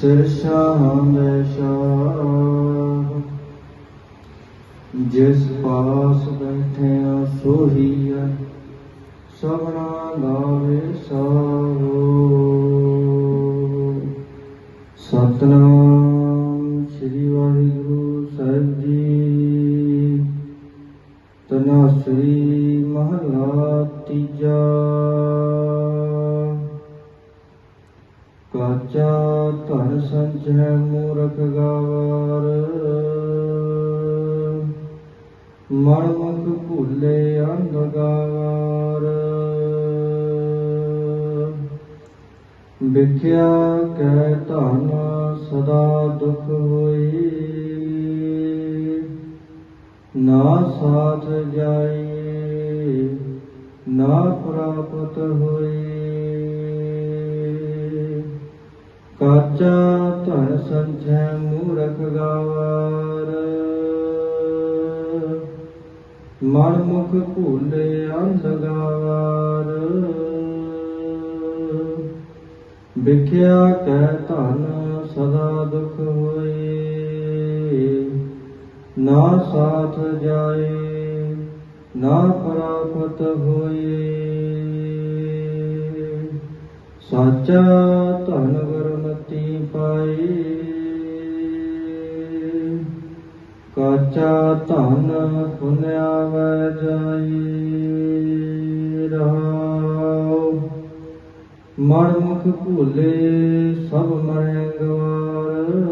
ਸਿਰਸਾਂ ਸ਼ਾਹੰਦ ਸ਼ਾਹ। ਜਿਸ ਪਾਸ ਬੈਠਿਆ ਸੋਹੀਆ ਸਭਨਾ ਦਾ ਸਾਹੋ। ਸਤਨਾਮ ਸ੍ਰੀ ਵਾਹਿਗੁਰੂ ਸਾਹਿਬ ਜੀ। ਤਨਾ ਸ੍ਰੀ ਮਹਲਾ ਤੀਜਾ। ਕਾਚਾ ਧਨ ਸੰਚੈ ਮੂਰਖ ਗਾਵਾਰ, ਮਨ ਮੁਖ ਭੁੱਲੇ ਅੰਧ ਗਾਵਾਰ। ਵਿਖਿਆ ਕਹਿ ਧਨ ਸਦਾ ਦੁਖ ਹੋਈ। ਨਾ ਸਾਥ ਜਾਏ ਨਾ ਪ੍ਰਾਪਤ ਹੋਈ। ਕਾਚਾ ਧਨ ਸੰਚੈ ਮੂਰਖ ਗਾਵਾਰ ਮਨ ਮੁਖ ਭੂਲੇ ਅੰਧ ਗਾਵਾਰ ਵਿਖਿਆ ਕੈ ਧਨ ਸਦਾ ਦੁਖ ਹੋਏ ਨਾ ਸਾਥ ਜਾਏ ਨਾ ਪ੍ਰਾਪਤ ਹੋਏ ਸਾਚਾ ਧਨ ਗੁਰਮਤੀ ਪਾਈ ਕਾਚਾ ਧਨ ਪੁਨਿਆ ਵੈ ਜਾਈ ਰਹਾਉ। ਮਨ ਮੁਖ ਭੂਲੇ ਸਭ ਮਰੈ ਗਵਾਰ।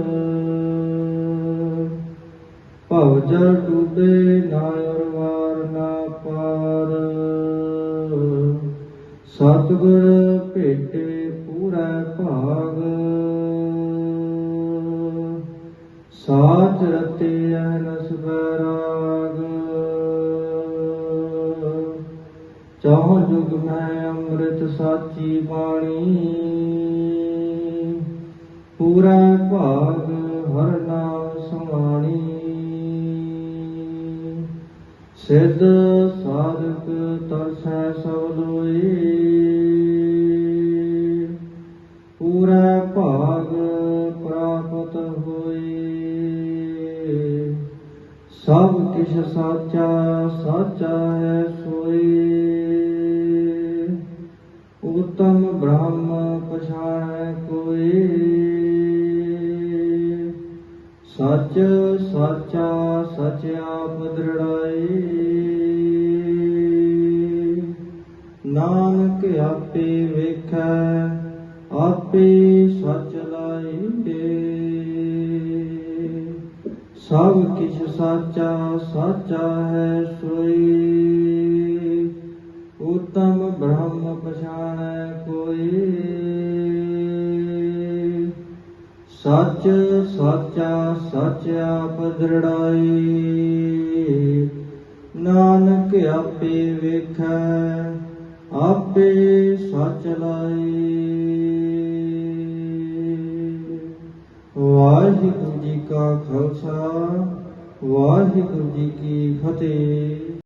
ਭਵ ਜਲ ਡੂਬੇ ਨਾ ਸਤਿਗੁਰ ਭੇਟੇ ਪੂਰਾ ਭਾਗ। ਸਾਚ ਰਤੇ ਅਨਸ ਬੈਰਾਗ ਚਾਹ ਜੁਗ ਮੈਂ ਅੰਮ੍ਰਿਤ ਸਾਚੀ ਬਾਣੀ। ਪੂਰਾ ਭਾਗ ਹਰ ਨਾਮ ਸਿੱਧ ਸਾਧਕ ਤਰਸੈ ਸਭ ਲੋਈ ਪੂਰਾ ਭਾਗ ਪ੍ਰਾਪਤ ਹੋਈ ਸਭ ਕਿਛ ਸਾਚਾ ਸਾਚਾ ਹੈ ਸੋਈ ਉਤਮ ਬ੍ਰਹਮ ਸਾਚਾ ਸਚ ਆਪ ਦ੍ਰਿੜਾਈ। ਨਾਨਕ ਆਪੇ ਵੇਖੈ, ਆਪੇ ਸਚ ਲਾਈ ਸਭ ਕਿਛ ਸਾਚਾ ਸਾਚਾ ਹੈ ਸੋਈ। ਉਤਮ ਬ੍ਰਹਮ ਪਛਾਣੈ ਕੋਈ। ਸੱਚ, ਸਾਚਾ, ਸੱਚ ਆਪ ਦ੍ਰਿੜਾਈ ਨਾਨਕ ਆਪੇ ਵੇਖੈ, ਆਪੇ ਸੱਚ ਲਾਈ ਵਾਹਿਗੁਰੂ ਜੀ ਕਾ ਖਾਲਸਾ, ਵਾਹਿਗੁਰੂ ਜੀ ਕੀ ਫਤਿਹ।